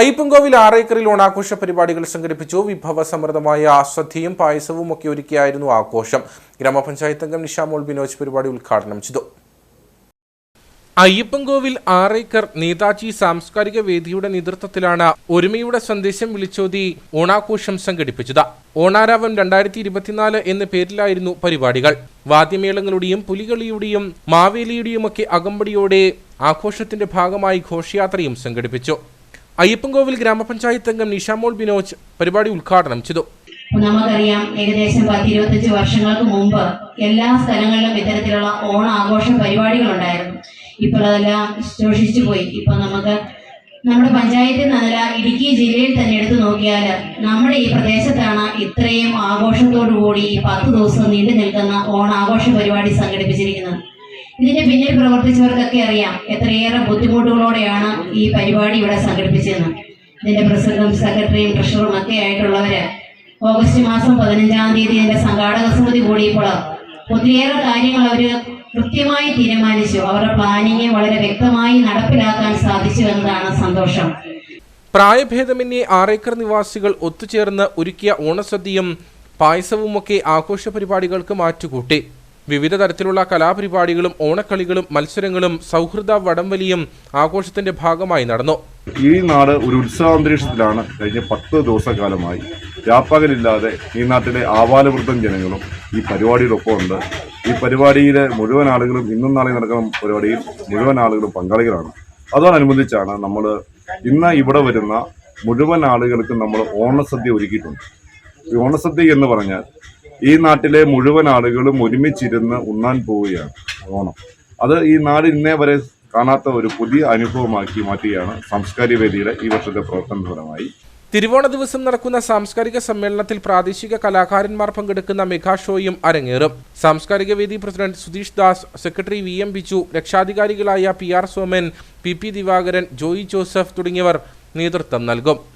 അയ്യപ്പൻകോവിൽ ആറേക്കറിൽ ഓണാഘോഷ പരിപാടികൾ സംഘടിപ്പിച്ചു. വിഭവസമൃദ്ധമായ സദ്യയും പായസവും ഒക്കെ ഒരുക്കിയായിരുന്നു ആഘോഷം. ഗ്രാമപഞ്ചായത്ത് അംഗം നിഷാമോൾ ബിനോജ് പരിപാടി ഉദ്ഘാടനം ചെയ്തു. അയ്യപ്പൻകോവിൽ ആറേക്കർ നേതാജി സാംസ്കാരിക വേദിയുടെ നേതൃത്വത്തിലാണ് ഒരുമയുടെ സന്ദേശം വിളിച്ചോതി ഓണാഘോഷം സംഘടിപ്പിച്ചത്. ഓണാരാവം രണ്ടായിരത്തി ഇരുപത്തിനാല് എന്ന പേരിലായിരുന്നു പരിപാടികൾ. വാദ്യമേളങ്ങളുടെയും പുലികളിയുടെയും മാവേലിയുടെയുമൊക്കെ അകമ്പടിയോടെ ആഘോഷത്തിന്റെ ഭാഗമായി ഘോഷയാത്രയും സംഘടിപ്പിച്ചു. അയ്യപ്പൻകോവിൽ ഗ്രാമപഞ്ചായത്ത് അംഗം നിഷാമോൾ ബിനോജ് പരിപാടി ഉദ്ഘാടനം ചെയ്തു. നമുക്കറിയാം ഏകദേശം പത്ത് ഇരുപത്തഞ്ച് വർഷങ്ങൾക്ക് മുമ്പ് എല്ലാ സ്ഥലങ്ങളിലും ഇത്തരത്തിലുള്ള ഓണ ആഘോഷ പരിപാടികൾ ഉണ്ടായിരുന്നു ഇപ്പോൾ അതെല്ലാം ശോഷിച്ചു പോയി. ഇപ്പൊ നമുക്ക് നമ്മുടെ പഞ്ചായത്തിൽ നിന്നല്ല ഇടുക്കി ജില്ലയിൽ തന്നെ എടുത്തു നോക്കിയാൽ നമ്മുടെ ഈ പ്രദേശത്താണ് ഇത്രയും ആഘോഷത്തോടു കൂടി ഈ പത്ത് ദിവസം നീണ്ടു നിൽക്കുന്ന ഓണാഘോഷ പരിപാടി സംഘടിപ്പിച്ചിരിക്കുന്നത്. ഇതിന്റെ പിന്നിൽ പ്രവർത്തിച്ചവർക്കൊക്കെ അറിയാം എത്രയേറെ ബുദ്ധിമുട്ടുകളോടെയാണ് ഈ പരിപാടി ഇവിടെ സംഘടിപ്പിച്ചതെന്ന് ഇതിന്റെ പ്രസിഡന്റും സെക്രട്ടറിയും ട്രഷറും ഒക്കെ ആയിട്ടുള്ളവര് ഓഗസ്റ്റ് മാസം പതിനഞ്ചാം തീയതി ഇതിന്റെ സംഘാടക സമിതി കൂടിയപ്പോൾ ഒത്തിരിയേറെ കാര്യങ്ങൾ അവർ കൃത്യമായി തീരുമാനിച്ചു. അവരുടെ പ്ലാനിങ് വളരെ വ്യക്തമായി നടപ്പിലാക്കാൻ സാധിച്ചു എന്നതാണ് സന്തോഷം. പ്രായഭേദമന്യേ ആറേക്കർ നിവാസികൾ ഒത്തുചേർന്ന് ഒരുക്കിയ ഓണസദ്യയും പായസവുമൊക്കെ ആഘോഷ പരിപാടികൾക്ക് മാറ്റുകൂട്ടി. വിവിധ തരത്തിലുള്ള കലാപരിപാടികളും ഓണക്കളികളും മത്സരങ്ങളും സൗഹൃദ വടംവലിയും ആഘോഷത്തിന്റെ ഭാഗമായി നടന്നു. ഈ നാട് ഒരു ഉത്സവാന്തരീക്ഷത്തിലാണ് കഴിഞ്ഞ പത്ത് ദിവസക്കാലമായി. വ്യാപകലില്ലാതെ ഈ നാട്ടിലെ ആവാലവൃദ്ധം ജനങ്ങളും ഈ പരിപാടിയിലൊപ്പം ഉണ്ട് ഈ പരിപാടിയിലെ മുഴുവൻ ആളുകളും ഇന്നും നാളെ നടക്കുന്ന പരിപാടിയിൽ മുഴുവൻ ആളുകളും പങ്കാളികളാണ്. അതോടനുബന്ധിച്ചാണ് നമ്മൾ ഇന്ന് ഇവിടെ വരുന്ന മുഴുവൻ ആളുകൾക്കും നമ്മൾ ഓണസദ്യ ഒരുക്കിയിട്ടുണ്ട്. ഈ ഓണസദ്യ എന്ന് പറഞ്ഞാൽ ഈ നാട്ടിലെ മുഴുവൻ ആളുകളും ഒരുമിച്ചിരുന്ന് ഉണ്ണാൻ പോവുകയാണ്. ഓണം. അത് ഈ നാട് ഇന്നേ വരെ കാണാത്ത ഒരു പുതിയ അനുഭവമാക്കി മാറ്റുകയാണ് സാംസ്കാരിക വേദിയുടെ ഈ വർഷത്തെ പ്രവർത്തന ഫലമായി. തിരുവോണ ദിവസം നടക്കുന്ന സാംസ്കാരിക സമ്മേളനത്തിൽ പ്രാദേശിക കലാകാരന്മാർ പങ്കെടുക്കുന്ന മെഗാ ഷോയും അരങ്ങേറും. സാംസ്കാരിക വേദി president Sudheesh Das secretary V M Biju രക്ഷാധികാരികളായ P R Soman P P Divakaran Joy Joseph തുടങ്ങിയവർ നേതൃത്വം നൽകും.